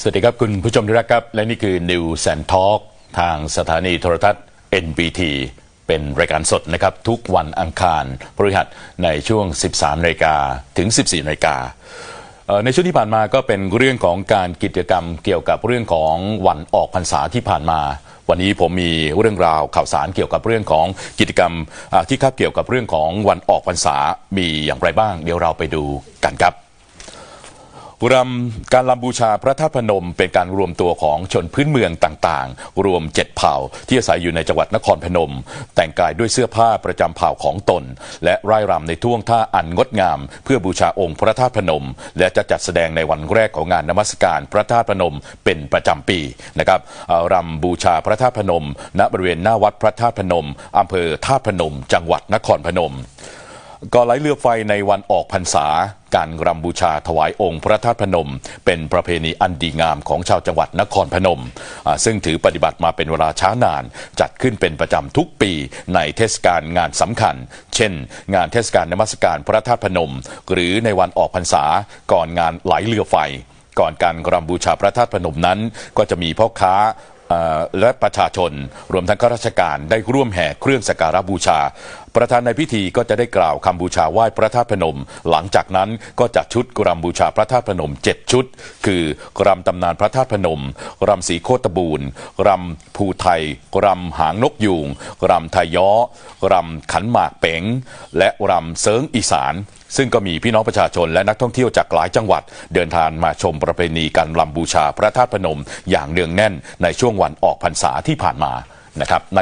สวัสดีครับ คุณผู้ชมที่รักครับ และนี่คือ News and Talk ทางสถานีโทรทัศน์ NBT เป็นรายการสดนะครับ ทุกวันอังคารพฤหัสในช่วง 13นาฬิกาถึง 14นาฬิกาในช่วงที่ผ่านมาก็เป็นเรื่องของการกิจกรรมเกี่ยวกับเรื่องของวันออกพรรษาที่ผ่านมา วันนี้ผมมีเรื่องราวข่าวสารเกี่ยวกับเรื่องของกิจกรรมที่คาบเกี่ยวกับเรื่องของวันออกพรรษามีอย่างไรบ้าง เดี๋ยวเราไปดูกันครับ รำการรำบูชาพระธาตุพนมเป็นการรวมตัวของชนพื้นเมืองต่างๆ รวมเจ็ดเผ่าที่อาศัยอยู่ในจังหวัดนครพนม แต่งกายด้วยเสื้อผ้าประจำเผ่าของตน และร่ายรำในท่วงท่าอันงดงาม เพื่อบูชาองค์พระธาตุพนม และจะจัดแสดงในวันแรกของงานนมัสการพระธาตุพนมเป็นประจำปีนะครับรำบูชาพระธาตุพนม ณบริเวณหน้าวัดพระธาตุพนมอำเภอธาตุพนม จังหวัดนครพนม ก่อไหลเรือไฟในวันออกพรรษา การรำบูชาถวายองค์พระธาตุพนม เป็นประเพณีอันดีงามของชาวจังหวัดนครพนม ซึ่งถือปฏิบัติมาเป็นเวลาช้านาน จัดขึ้นเป็นประจำทุกปีในเทศกาลงานสำคัญ เช่น งานเทศกาลนมัสการพระธาตุพนม หรือในวันออกพรรษาก่อนงานไหลเรือไฟ ก่อนการรำบูชาพระธาตุพนมนั้น ก็จะมีพ่อค้าและประชาชน รวมทั้งข้าราชการได้ร่วมแห่เครื่องสักการะบูชาประธานในพิธีก็จะได้กล่าวคำบูชาไหว้พระธาตุพนม หลังจากนั้นก็จัดชุดกรำบูชาพระธาตุพนม 7 ชุด คือกรำตำนานพระธาตุพนมรำสีโคตบูรณ์รำภูไทยรำหางนกยูงรำไทยย้อรำขันหมากเป๋ง และรำเซิงอีสานซึ่งก็มีพี่น้องประชาชนและนักท่องเที่ยวจากหลายจังหวัด เดินทางมาชมประเพณีการรำบูชาพระธาตุพนมอย่างเนืองแน่นในช่วงวันออกพรรษาที่ผ่านมานะครับ